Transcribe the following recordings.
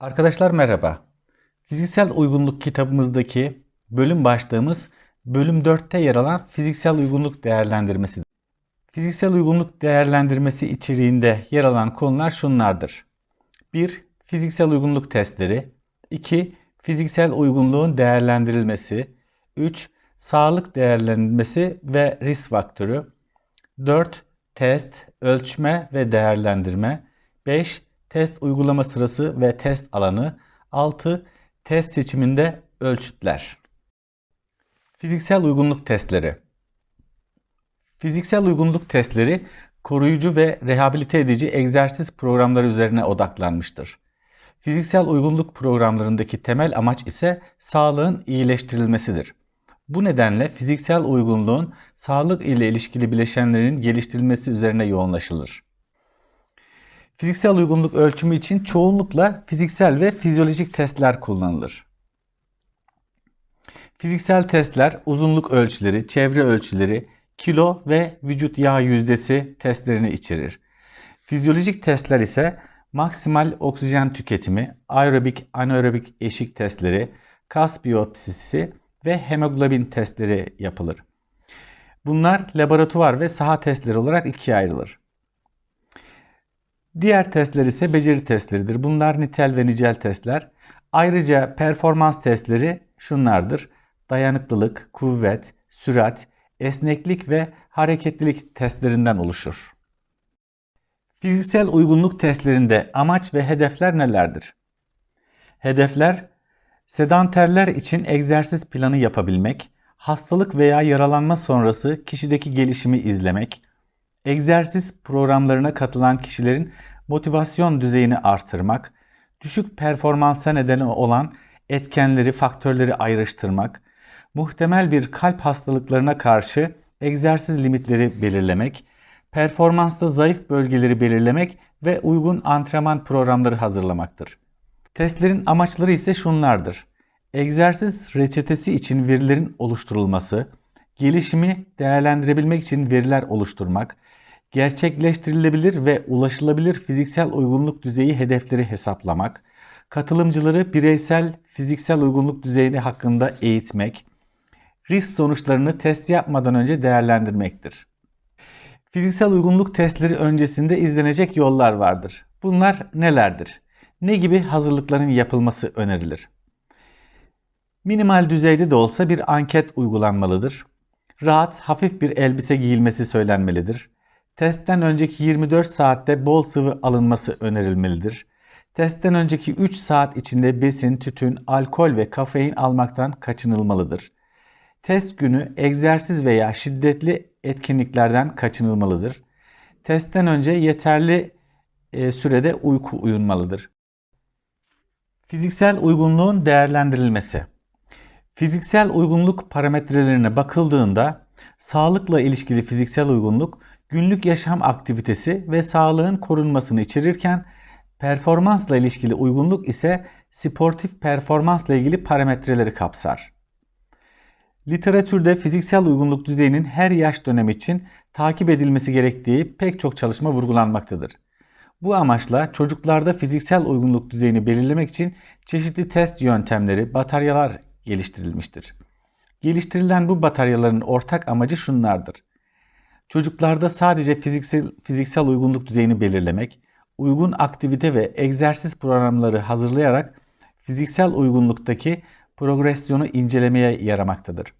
Arkadaşlar merhaba. Fiziksel uygunluk kitabımızdaki bölüm başlığımız bölüm 4'te yer alan fiziksel uygunluk değerlendirmesidir. Fiziksel uygunluk değerlendirmesi içeriğinde yer alan konular şunlardır. 1. Fiziksel uygunluk testleri 2. Fiziksel uygunluğun değerlendirilmesi 3. Sağlık değerlendirmesi ve risk faktörü 4. Test, ölçme ve değerlendirme 5. Test uygulama sırası ve test alanı 6. Test seçiminde ölçütler Fiziksel uygunluk testleri Fiziksel uygunluk testleri koruyucu ve rehabilite edici egzersiz programları üzerine odaklanmıştır. Fiziksel uygunluk programlarındaki temel amaç ise sağlığın iyileştirilmesidir. Bu nedenle fiziksel uygunluğun sağlık ile ilişkili bileşenlerin geliştirilmesi üzerine yoğunlaşılır. Fiziksel uygunluk ölçümü için çoğunlukla fiziksel ve fizyolojik testler kullanılır. Fiziksel testler uzunluk ölçüleri, çevre ölçüleri, kilo ve vücut yağ yüzdesi testlerini içerir. Fizyolojik testler ise maksimal oksijen tüketimi, aerobik, anaerobik eşik testleri, kas biyopsisi ve hemoglobin testleri yapılır. Bunlar laboratuvar ve saha testleri olarak ikiye ayrılır. Diğer testler ise beceri testleridir. Bunlar nitel ve nicel testler. Ayrıca performans testleri şunlardır. Dayanıklılık, kuvvet, sürat, esneklik ve hareketlilik testlerinden oluşur. Fiziksel uygunluk testlerinde amaç ve hedefler nelerdir? Hedefler sedanterler için egzersiz planı yapabilmek, hastalık veya yaralanma sonrası kişideki gelişimi izlemek, egzersiz programlarına katılan kişilerin motivasyon düzeyini artırmak, düşük performansa neden olan etkenleri, faktörleri ayrıştırmak, muhtemel bir kalp hastalıklarına karşı egzersiz limitleri belirlemek, performansta zayıf bölgeleri belirlemek ve uygun antrenman programları hazırlamaktır. Testlerin amaçları ise şunlardır. Egzersiz reçetesi için verilerin oluşturulması, gelişimi değerlendirebilmek için veriler oluşturmak, gerçekleştirilebilir ve ulaşılabilir fiziksel uygunluk düzeyi hedefleri hesaplamak, katılımcıları bireysel fiziksel uygunluk düzeyini hakkında eğitmek, risk sonuçlarını test yapmadan önce değerlendirmektir. Fiziksel uygunluk testleri öncesinde izlenecek yollar vardır. Bunlar nelerdir? Ne gibi hazırlıkların yapılması önerilir? Minimal düzeyde de olsa bir anket uygulanmalıdır. Rahat, hafif bir elbise giyilmesi söylenmelidir. Testten önceki 24 saatte bol sıvı alınması önerilmelidir. Testten önceki 3 saat içinde besin, tütün, alkol ve kafein almaktan kaçınılmalıdır. Test günü egzersiz veya şiddetli etkinliklerden kaçınılmalıdır. Testten önce yeterli e, sürede uyku uyunmalıdır. Fiziksel uygunluğun değerlendirilmesi. Fiziksel uygunluk parametrelerine bakıldığında sağlıkla ilişkili fiziksel uygunluk günlük yaşam aktivitesi ve sağlığın korunmasını içerirken performansla ilişkili uygunluk ise sportif performansla ilgili parametreleri kapsar. Literatürde fiziksel uygunluk düzeyinin her yaş dönemi için takip edilmesi gerektiği pek çok çalışma vurgulanmaktadır. Bu amaçla çocuklarda fiziksel uygunluk düzeyini belirlemek için çeşitli test yöntemleri, bataryalar geliştirilmiştir. Geliştirilen bu bataryaların ortak amacı şunlardır. Çocuklarda sadece fiziksel, fiziksel uygunluk düzeyini belirlemek, uygun aktivite ve egzersiz programları hazırlayarak fiziksel uygunluktaki progresyonu incelemeye yaramaktadır.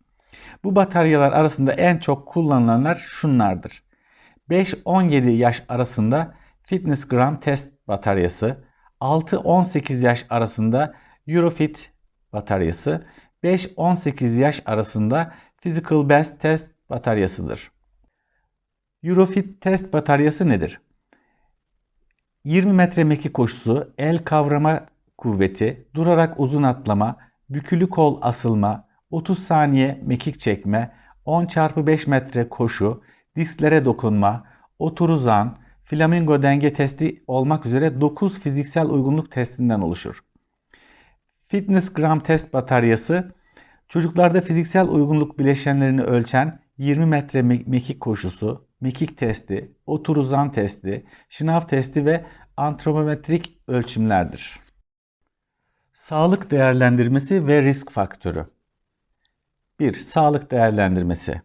Bu bataryalar arasında en çok kullanılanlar şunlardır. 5-17 yaş arasında Fitness Gram test bataryası, 6-18 yaş arasında Eurofit bataryası, 5-18 yaş arasında Physical Best test bataryasıdır. Eurofit test bataryası nedir? 20 metre mekik koşusu, el kavrama kuvveti, durarak uzun atlama, bükülü kol asılma, 30 saniye mekik çekme, 10 çarpı 5 metre koşu, disklere dokunma, otur uzan, flamingo denge testi olmak üzere 9 fiziksel uygunluk testinden oluşur. Fitness Gram test bataryası çocuklarda fiziksel uygunluk bileşenlerini ölçen 20 metre mekik koşusu, mekik testi, otur uzan testi, şınav testi ve antropometrik ölçümlerdir. Sağlık değerlendirmesi ve risk faktörü. 1. Sağlık değerlendirmesi.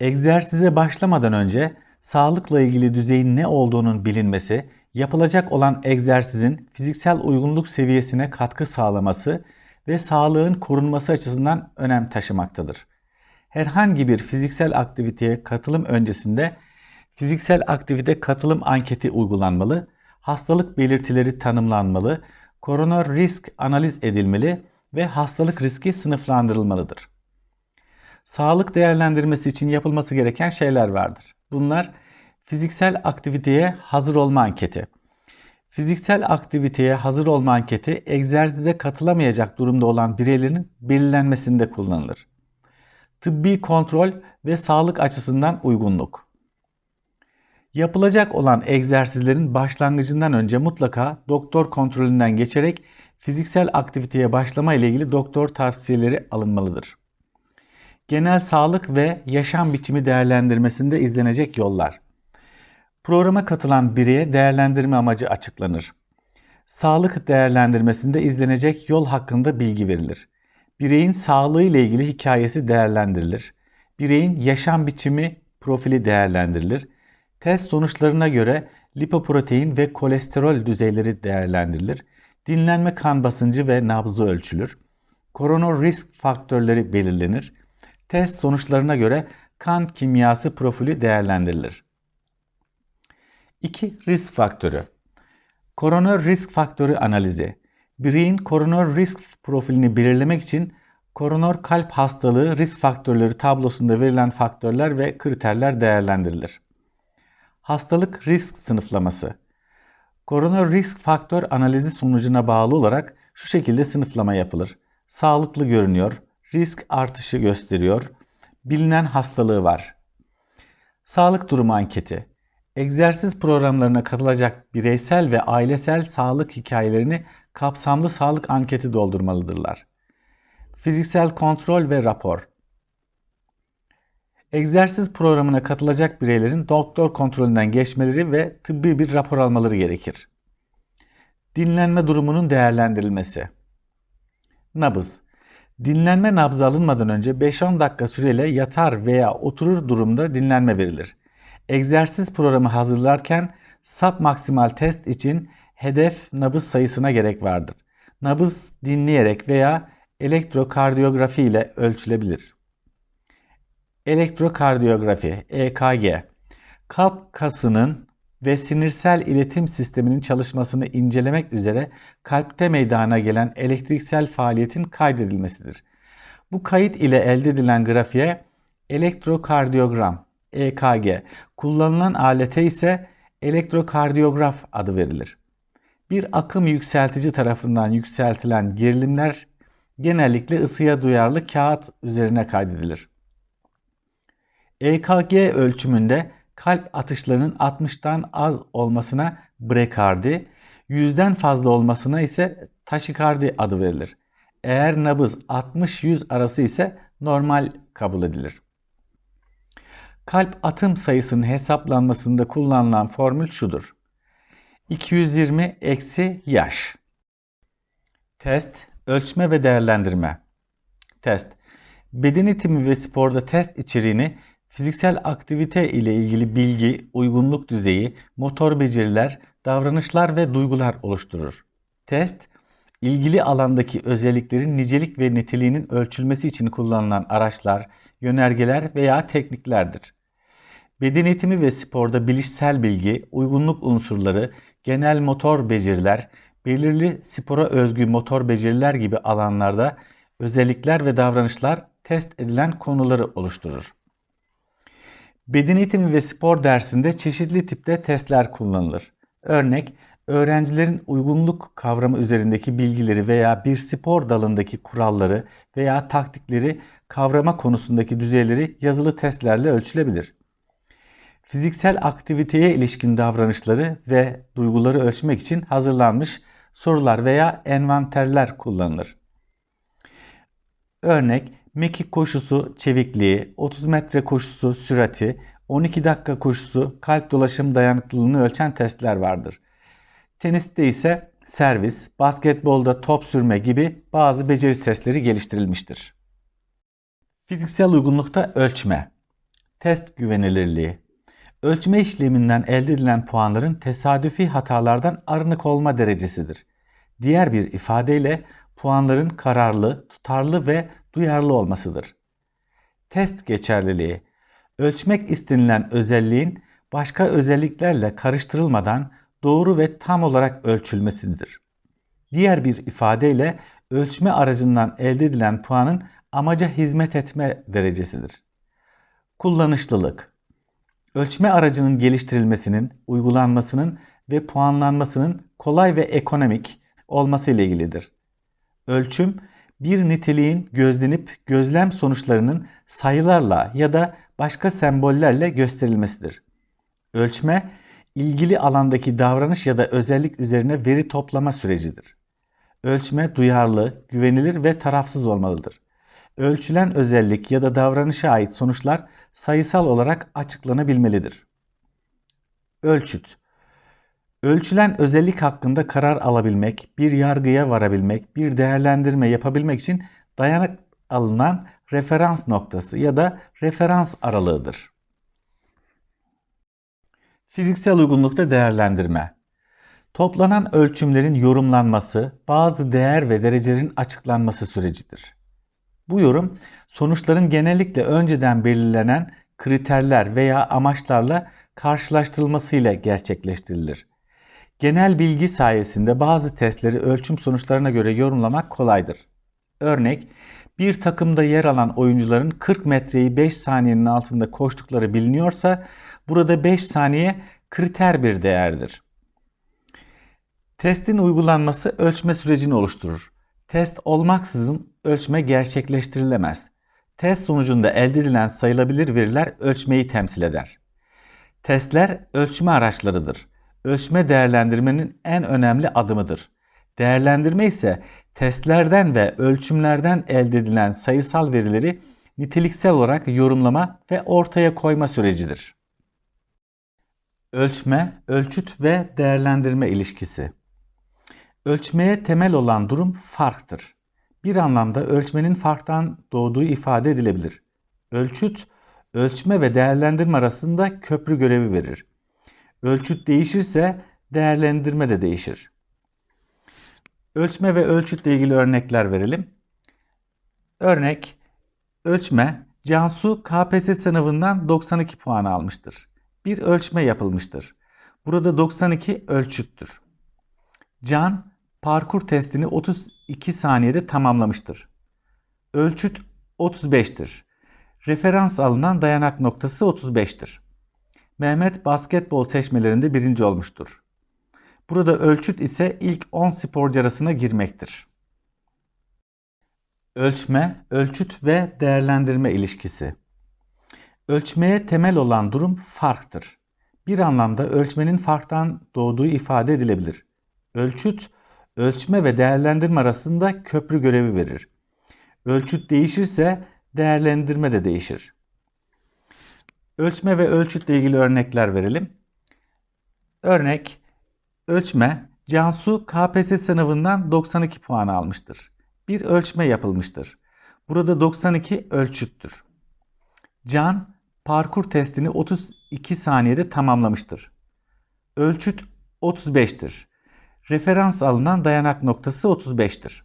Egzersize başlamadan önce sağlıkla ilgili düzeyin ne olduğunun bilinmesi, yapılacak olan egzersizin fiziksel uygunluk seviyesine katkı sağlaması ve sağlığın korunması açısından önem taşımaktadır. Herhangi bir fiziksel aktiviteye katılım öncesinde fiziksel aktivite katılım anketi uygulanmalı, hastalık belirtileri tanımlanmalı, koroner risk analiz edilmeli ve hastalık riski sınıflandırılmalıdır. Sağlık değerlendirmesi için yapılması gereken şeyler vardır. Bunlar fiziksel aktiviteye hazır olma anketi. Fiziksel aktiviteye hazır olma anketi egzersize katılamayacak durumda olan bireylerin belirlenmesinde kullanılır. Tıbbi kontrol ve sağlık açısından uygunluk. Yapılacak olan egzersizlerin başlangıcından önce mutlaka doktor kontrolünden geçerek fiziksel aktiviteye başlama ile ilgili doktor tavsiyeleri alınmalıdır. Genel sağlık ve yaşam biçimi değerlendirmesinde izlenecek yollar. Programa katılan bireye değerlendirme amacı açıklanır. Sağlık değerlendirmesinde izlenecek yol hakkında bilgi verilir. Bireyin sağlığı ile ilgili hikayesi değerlendirilir. Bireyin yaşam biçimi profili değerlendirilir. Test sonuçlarına göre lipoprotein ve kolesterol düzeyleri değerlendirilir. Dinlenme kan basıncı ve nabzı ölçülür. Koroner risk faktörleri belirlenir. Test sonuçlarına göre kan kimyası profili değerlendirilir. 2. Risk faktörü. Koroner risk faktörü analizi. Bireyin koroner risk profilini belirlemek için koroner kalp hastalığı risk faktörleri tablosunda verilen faktörler ve kriterler değerlendirilir. Hastalık risk sınıflaması. Koroner risk faktör analizi sonucuna bağlı olarak şu şekilde sınıflama yapılır. Sağlıklı görünüyor, risk artışı gösteriyor, bilinen hastalığı var. Sağlık durumu anketi. Egzersiz programlarına katılacak bireysel ve ailesel sağlık hikayelerini kapsamlı sağlık anketi doldurmalıdırlar. Fiziksel kontrol ve rapor. Egzersiz programına katılacak bireylerin doktor kontrolünden geçmeleri ve tıbbi bir rapor almaları gerekir. Dinlenme durumunun değerlendirilmesi. Nabız. Dinlenme nabzı alınmadan önce 5-10 dakika süreyle yatar veya oturur durumda dinlenme verilir. Egzersiz programı hazırlarken sub maksimal test için hedef nabız sayısına gerek vardır. Nabız dinleyerek veya elektrokardiyografi ile ölçülebilir. Elektrokardiyografi EKG kalp kasının ve sinirsel iletim sisteminin çalışmasını incelemek üzere kalpte meydana gelen elektriksel faaliyetin kaydedilmesidir. Bu kayıt ile elde edilen grafiğe elektrokardiyogram EKG, kullanılan alete ise elektrokardiyograf adı verilir. Bir akım yükseltici tarafından yükseltilen gerilimler genellikle ısıya duyarlı kağıt üzerine kaydedilir. EKG ölçümünde kalp atışlarının 60'tan az olmasına brekardi, 100'den fazla olmasına ise taşikardi adı verilir. Eğer nabız 60-100 arası ise normal kabul edilir. Kalp atım sayısının hesaplanmasında kullanılan formül şudur. 220 eksi yaş. Test, ölçme ve değerlendirme. Test. Beden eğitimi ve sporda test içeriğini fiziksel aktivite ile ilgili bilgi, uygunluk düzeyi, motor beceriler, davranışlar ve duygular oluşturur. Test, ilgili alandaki özelliklerin nicelik ve niteliğinin ölçülmesi için kullanılan araçlar, yönergeler veya tekniklerdir. Beden eğitimi ve sporda bilişsel bilgi, uygunluk unsurları, genel motor beceriler, belirli spora özgü motor beceriler gibi alanlarda özellikler ve davranışlar test edilen konuları oluşturur. Beden eğitimi ve spor dersinde çeşitli tipte testler kullanılır. Örnek, öğrencilerin uygunluk kavramı üzerindeki bilgileri veya bir spor dalındaki kuralları veya taktikleri kavrama konusundaki düzeyleri yazılı testlerle ölçülebilir. Fiziksel aktiviteye ilişkin davranışları ve duyguları ölçmek için hazırlanmış sorular veya envanterler kullanılır. Örnek, mekik koşusu çevikliği, 30 metre koşusu sürati, 12 dakika koşusu kalp dolaşım dayanıklılığını ölçen testler vardır. Teniste ise servis, basketbolda top sürme gibi bazı beceri testleri geliştirilmiştir. Fiziksel uygunlukta ölçme, test güvenilirliği, ölçme işleminden elde edilen puanların tesadüfi hatalardan arınık olma derecesidir. Diğer bir ifadeyle puanların kararlı, tutarlı ve duyarlı olmasıdır. Test geçerliliği, ölçmek istenilen özelliğin başka özelliklerle karıştırılmadan doğru ve tam olarak ölçülmesidir. Diğer bir ifadeyle ölçme aracından elde edilen puanın amaca hizmet etme derecesidir. Kullanışlılık Ölçme aracının geliştirilmesinin, uygulanmasının ve puanlanmasının kolay ve ekonomik olması ile ilgilidir. Ölçüm, bir niteliğin gözlenip gözlem sonuçlarının sayılarla ya da başka sembollerle gösterilmesidir. Ölçme, ilgili alandaki davranış ya da özellik üzerine veri toplama sürecidir. Ölçme duyarlı, güvenilir ve tarafsız olmalıdır. Ölçülen özellik ya da davranışa ait sonuçlar sayısal olarak açıklanabilmelidir. Ölçüt Ölçülen özellik hakkında karar alabilmek, bir yargıya varabilmek, bir değerlendirme yapabilmek için dayanak alınan referans noktası ya da referans aralığıdır. Fiziksel uygunlukta değerlendirme. Toplanan ölçümlerin yorumlanması, bazı değer ve derecelerin açıklanması sürecidir. Bu yorum sonuçların genellikle önceden belirlenen kriterler veya amaçlarla karşılaştırılmasıyla gerçekleştirilir. Genel bilgi sayesinde bazı testleri ölçüm sonuçlarına göre yorumlamak kolaydır. Örnek, bir takımda yer alan oyuncuların 40 metreyi 5 saniyenin altında koştukları biliniyorsa burada 5 saniye kriter bir değerdir. Testin uygulanması ölçme sürecini oluşturur. Test olmaksızın ölçme gerçekleştirilemez. Test sonucunda elde edilen sayılabilir veriler ölçmeyi temsil eder. Testler ölçme araçlarıdır. Ölçme değerlendirmenin en önemli adımıdır. Değerlendirme ise testlerden ve ölçümlerden elde edilen sayısal verileri niteliksel olarak yorumlama ve ortaya koyma sürecidir. Ölçme, ölçüt ve değerlendirme ilişkisi. Ölçmeye temel olan durum farktır. Bir anlamda ölçmenin farktan doğduğu ifade edilebilir. Ölçüt, ölçme ve değerlendirme arasında köprü görevi verir. Ölçüt değişirse değerlendirme de değişir. Ölçme ve ölçütle ilgili örnekler verelim. Örnek, ölçme, Cansu KPSS sınavından 92 puan almıştır. Bir ölçme yapılmıştır. Burada 92 ölçüttür. Can parkur testini 32 saniyede tamamlamıştır. Ölçüt 35'tir. Referans alınan dayanak noktası 35'tir. Mehmet basketbol seçmelerinde birinci olmuştur. Burada ölçüt ise ilk 10 sporcu arasına girmektir. Ölçme, ölçüt ve değerlendirme ilişkisi. Ölçmeye temel olan durum farktır. Bir anlamda ölçmenin farktan doğduğu ifade edilebilir. Ölçüt, ölçme ve değerlendirme arasında köprü görevi verir. Ölçüt değişirse değerlendirme de değişir. Ölçme ve ölçütle ilgili örnekler verelim. Örnek, ölçme, Cansu KPSS sınavından 92 puan almıştır. Bir ölçme yapılmıştır. Burada 92 ölçüttür. Can, parkur testini 32 saniyede tamamlamıştır. Ölçüt 35'tir. Referans alınan dayanak noktası 35'tir.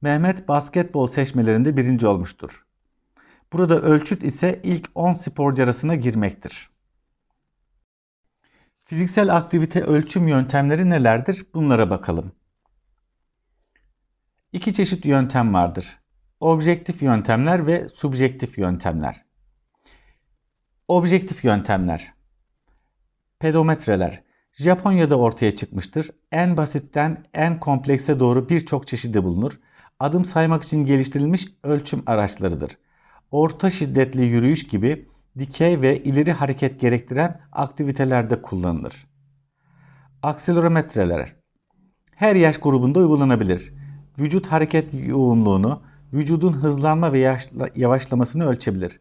Mehmet basketbol seçmelerinde birinci olmuştur. Burada ölçüt ise ilk 10 sporcu arasına girmektir. Fiziksel aktivite ölçüm yöntemleri nelerdir? Bunlara bakalım. İki çeşit yöntem vardır. Objektif yöntemler ve subjektif yöntemler. Objektif yöntemler. Pedometreler. Japonya'da ortaya çıkmıştır. En basitten en komplekse doğru birçok çeşidi bulunur. Adım saymak için geliştirilmiş ölçüm araçlarıdır. Orta şiddetli yürüyüş gibi dikey ve ileri hareket gerektiren aktivitelerde kullanılır. Akselerometreler her yaş grubunda uygulanabilir. Vücut hareket yoğunluğunu, vücudun hızlanma ve yavaşlamasını ölçebilir.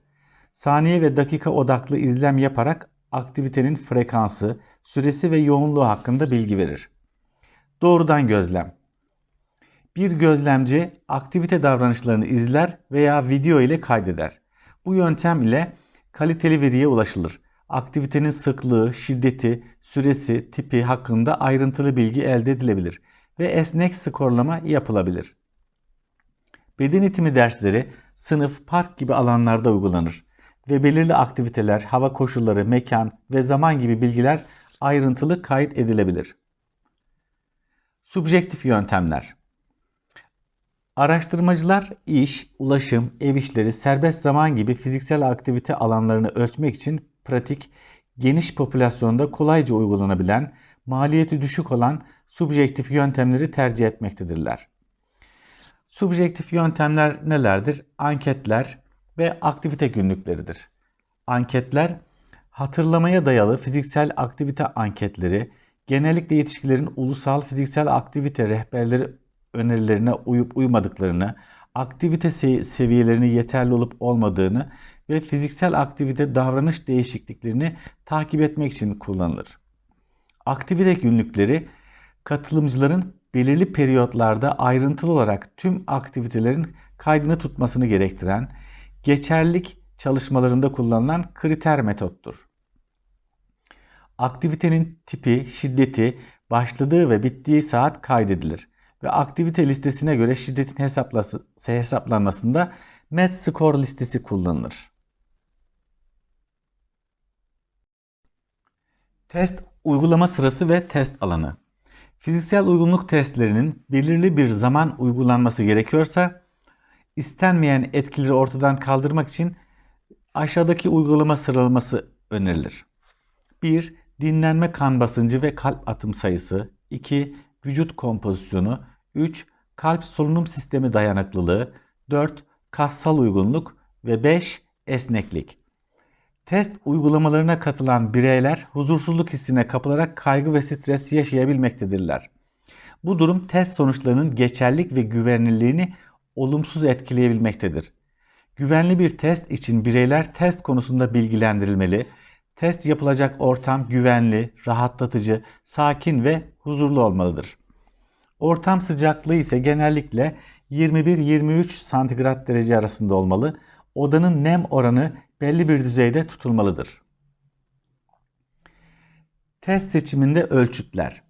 Saniye ve dakika odaklı izlem yaparak aktivitenin frekansı, süresi ve yoğunluğu hakkında bilgi verir. Doğrudan gözlem. Bir gözlemci aktivite davranışlarını izler veya video ile kaydeder. Bu yöntem ile kaliteli veriye ulaşılır. Aktivitenin sıklığı, şiddeti, süresi, tipi hakkında ayrıntılı bilgi elde edilebilir ve esnek skorlama yapılabilir. Beden eğitimi dersleri sınıf, park gibi alanlarda uygulanır ve belirli aktiviteler, hava koşulları, mekan ve zaman gibi bilgiler ayrıntılı kayıt edilebilir. Subjektif yöntemler Araştırmacılar iş, ulaşım, ev işleri, serbest zaman gibi fiziksel aktivite alanlarını ölçmek için pratik, geniş popülasyonda kolayca uygulanabilen, maliyeti düşük olan subjektif yöntemleri tercih etmektedirler. Subjektif yöntemler nelerdir? Anketler ve aktivite günlükleridir. Anketler hatırlamaya dayalı fiziksel aktivite anketleri, genellikle yetişkilerin ulusal fiziksel aktivite rehberleri önerilerine uyup uymadıklarını, aktivite seviyelerinin yeterli olup olmadığını ve fiziksel aktivite davranış değişikliklerini takip etmek için kullanılır. Aktivite günlükleri katılımcıların belirli periyotlarda ayrıntılı olarak tüm aktivitelerin kaydını tutmasını gerektiren geçerlik çalışmalarında kullanılan kriter metottur. Aktivitenin tipi, şiddeti, başladığı ve bittiği saat kaydedilir ve aktivite listesine göre şiddetin hesaplanmasında MET skor listesi kullanılır. Test uygulama sırası ve test alanı. Fiziksel uygunluk testlerinin belirli bir zaman uygulanması gerekiyorsa istenmeyen etkileri ortadan kaldırmak için aşağıdaki uygulama sıralaması önerilir. 1. Dinlenme kan basıncı ve kalp atım sayısı. 2 vücut kompozisyonu, 3 kalp solunum sistemi dayanıklılığı, 4 kassal uygunluk ve 5 esneklik. Test uygulamalarına katılan bireyler huzursuzluk hissine kapılarak kaygı ve stres yaşayabilmektedirler. Bu durum test sonuçlarının geçerlik ve güvenilirliğini olumsuz etkileyebilmektedir. Güvenli bir test için bireyler test konusunda bilgilendirilmeli, test yapılacak ortam güvenli, rahatlatıcı, sakin ve huzurlu olmalıdır. Ortam sıcaklığı ise genellikle 21-23 santigrat derece arasında olmalı. Odanın nem oranı belli bir düzeyde tutulmalıdır. Test seçiminde ölçütler.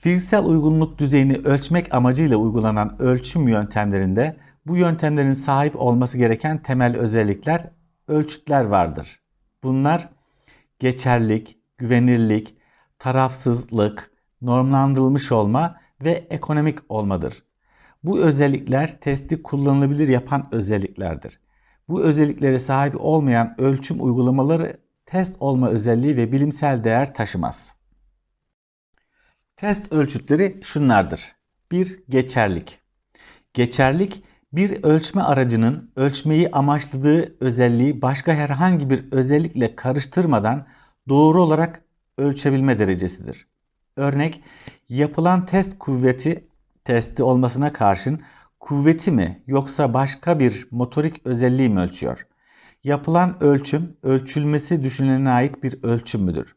Fiziksel uygunluk düzeyini ölçmek amacıyla uygulanan ölçüm yöntemlerinde bu yöntemlerin sahip olması gereken temel özellikler ölçütler vardır. Bunlar geçerlik, güvenirlik, tarafsızlık, normlandırılmış olma ve ekonomik olmadır. Bu özellikler testi kullanılabilir yapan özelliklerdir. Bu özelliklere sahip olmayan ölçüm uygulamaları test olma özelliği ve bilimsel değer taşımaz. Test ölçütleri şunlardır. 1. Geçerlik. Geçerlik bir ölçme aracının ölçmeyi amaçladığı özelliği başka herhangi bir özellikle karıştırmadan doğru olarak ölçebilme derecesidir. Örnek yapılan test kuvveti testi olmasına karşın kuvveti mi yoksa başka bir motorik özelliği mi ölçüyor? Yapılan ölçüm ölçülmesi düşünülene ait bir ölçüm müdür?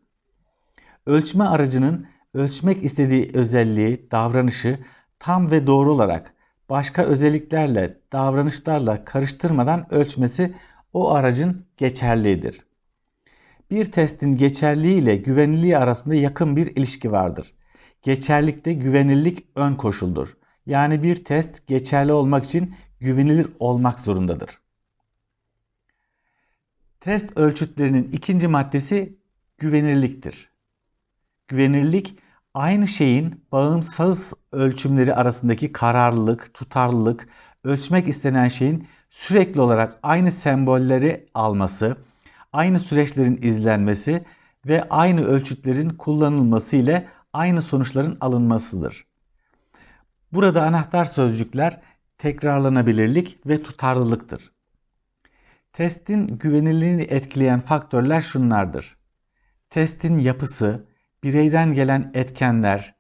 Ölçme aracının ölçmek istediği özelliği, davranışı tam ve doğru olarak başka özelliklerle, davranışlarla karıştırmadan ölçmesi o aracın geçerliğidir. Bir testin geçerliği ile güvenilirliği arasında yakın bir ilişki vardır. Geçerlikte güvenilirlik ön koşuldur. Yani bir test geçerli olmak için güvenilir olmak zorundadır. Test ölçütlerinin ikinci maddesi güvenirliktir. Güvenirlik aynı şeyin bağımsız ölçümleri arasındaki kararlılık, tutarlılık, ölçmek istenen şeyin sürekli olarak aynı sembolleri alması, aynı süreçlerin izlenmesi ve aynı ölçütlerin kullanılması ile aynı sonuçların alınmasıdır. Burada anahtar sözcükler tekrarlanabilirlik ve tutarlılıktır. Testin güvenilirliğini etkileyen faktörler şunlardır. Testin yapısı, bireyden gelen etkenler,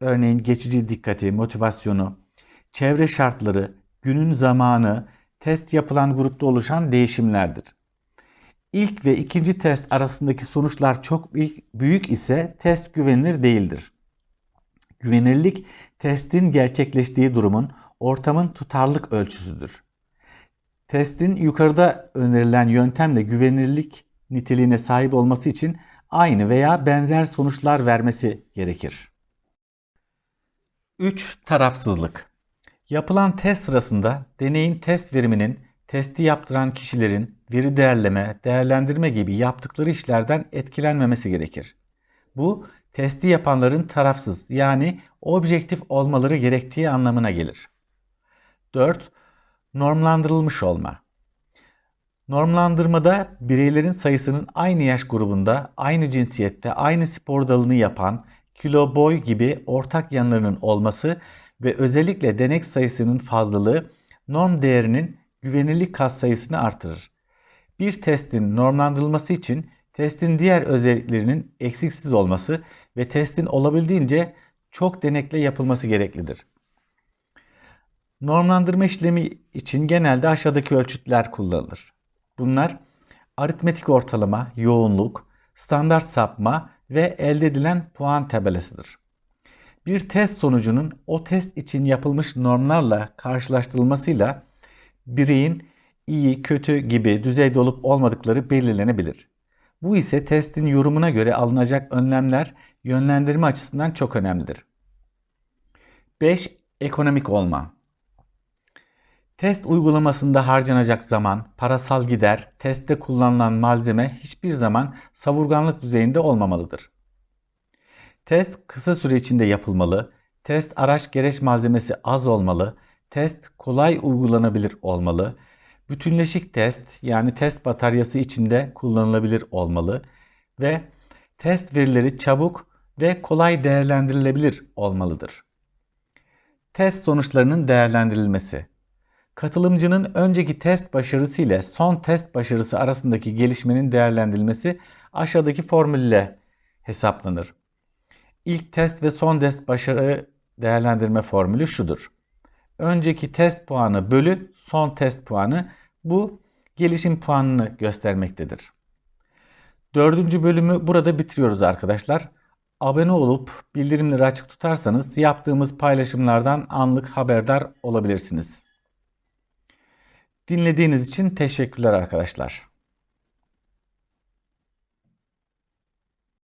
örneğin geçici dikkati, motivasyonu, çevre şartları, günün zamanı, test yapılan grupta oluşan değişimlerdir. İlk ve ikinci test arasındaki sonuçlar çok büyük ise test güvenilir değildir. Güvenirlik testin gerçekleştiği durumun ortamın tutarlık ölçüsüdür. Testin yukarıda önerilen yöntemle güvenirlik niteliğine sahip olması için aynı veya benzer sonuçlar vermesi gerekir. 3. Tarafsızlık Yapılan test sırasında deneyin test veriminin testi yaptıran kişilerin veri değerleme, değerlendirme gibi yaptıkları işlerden etkilenmemesi gerekir. Bu testi yapanların tarafsız yani objektif olmaları gerektiği anlamına gelir. 4. Normlandırılmış olma. Normlandırmada bireylerin sayısının aynı yaş grubunda, aynı cinsiyette, aynı spor dalını yapan, kilo boy gibi ortak yanlarının olması ve özellikle denek sayısının fazlalığı norm değerinin güvenirlik kat sayısını artırır. Bir testin normlandırılması için testin diğer özelliklerinin eksiksiz olması ve testin olabildiğince çok denekle yapılması gereklidir. Normlandırma işlemi için genelde aşağıdaki ölçütler kullanılır. Bunlar aritmetik ortalama, yoğunluk, standart sapma ve elde edilen puan tabelasıdır. Bir test sonucunun o test için yapılmış normlarla karşılaştırılmasıyla bireyin iyi, kötü gibi düzeyde olup olmadıkları belirlenebilir. Bu ise testin yorumuna göre alınacak önlemler yönlendirme açısından çok önemlidir. 5. Ekonomik olma. Test uygulamasında harcanacak zaman, parasal gider, testte kullanılan malzeme hiçbir zaman savurganlık düzeyinde olmamalıdır. Test kısa süre içinde yapılmalı, test araç gereç malzemesi az olmalı, test kolay uygulanabilir olmalı, bütünleşik test yani test bataryası içinde kullanılabilir olmalı ve test verileri çabuk ve kolay değerlendirilebilir olmalıdır. Test sonuçlarının değerlendirilmesi Katılımcının önceki test başarısı ile son test başarısı arasındaki gelişmenin değerlendirilmesi aşağıdaki formülle hesaplanır. İlk test ve son test başarı değerlendirme formülü şudur. Önceki test puanı bölü son test puanı bu gelişim puanını göstermektedir. Dördüncü bölümü burada bitiriyoruz arkadaşlar. Abone olup bildirimleri açık tutarsanız yaptığımız paylaşımlardan anlık haberdar olabilirsiniz. Dinlediğiniz için teşekkürler arkadaşlar.